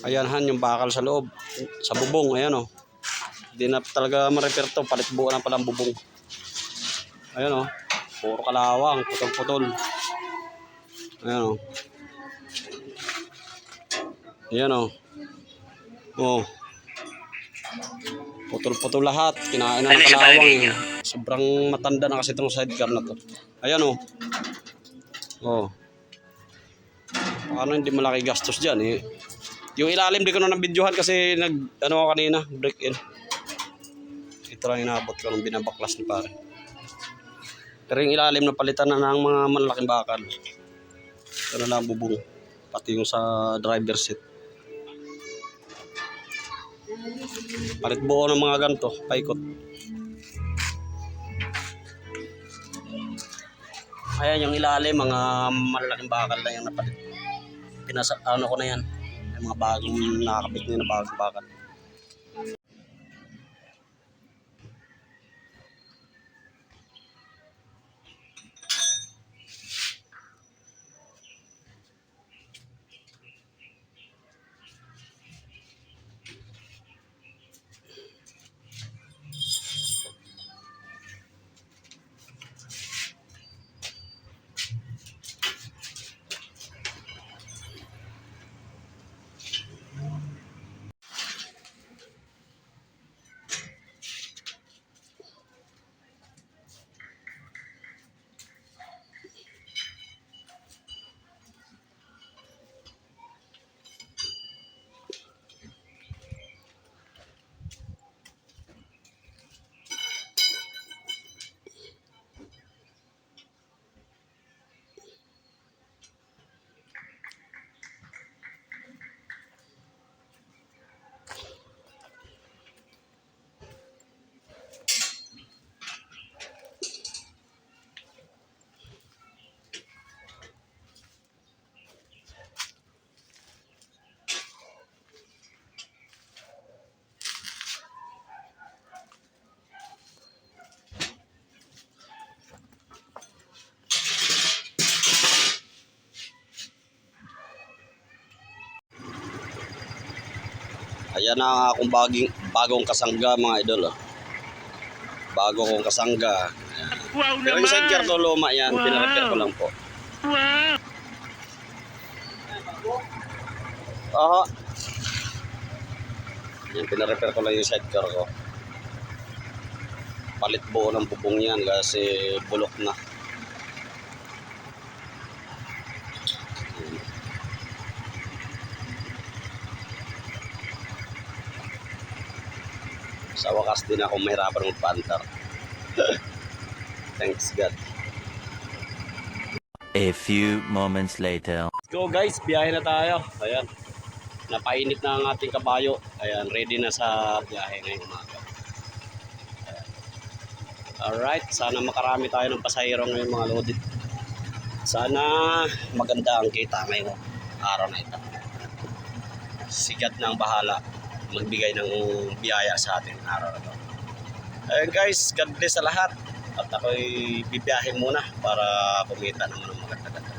Ayan han, yung bakal sa loob. Sa bubong, ayan o. Hindi na talaga ma-repair to. Palit buo na pala ang bubong. Ayan o. Puro kalawang, putol-putol. Ayan o. Ayan o. Oh. Putol-putol lahat. Kinain na ng kalawang eh. Sobrang matanda na kasi itong sidecar na to. Ayan o. Oh. Paano hindi malaki gastos dyan eh. Yung ilalim di ko na nabidyohan kasi nag ano ako kanina, break in. Ito lang inabot ko nung binabaklas ni pare. Pero yung ilalim na palitan na ng mga malalaking bakal. Ito na lang bubong. Pati yung sa driver seat. Palit buo ng mga ganito, paikot. Ayan yung ilalim, mga malalaking bakal na yung napalit. Pinasa, ano ko na yan. Mga bagong nakakabit na bagong bakal. Ayan na ang akong baging, bagong kasangga mga idol. Oh. Bago kong kasangga. Wow Pero yung sidecar ko luma yan, Wow. pinarepair ko lang po. Wow! Oo. Yan, pinarepair ko lang yung sidecar ko. Palit buo ng bubong yan kasi bulok na. Sa wakas din ako mahirapan magpaantar. Thanks God. A few moments later. Let's go guys, biyahe na tayo. Ayan. Napainit na ang ating kabayo. Ayan, ready na sa biyahe ngayong umaga. Ayan. Alright, sana makarami tayo ng pasahero ngayong mga loaded. Sana maganda ang kita ngayong araw na ito. Sigat na ang bahala magbigay ng biyaya sa ating araw na ito. Ayan guys, God bless sa lahat. At ako'y bibiyahe muna para kumita naman ng maganda.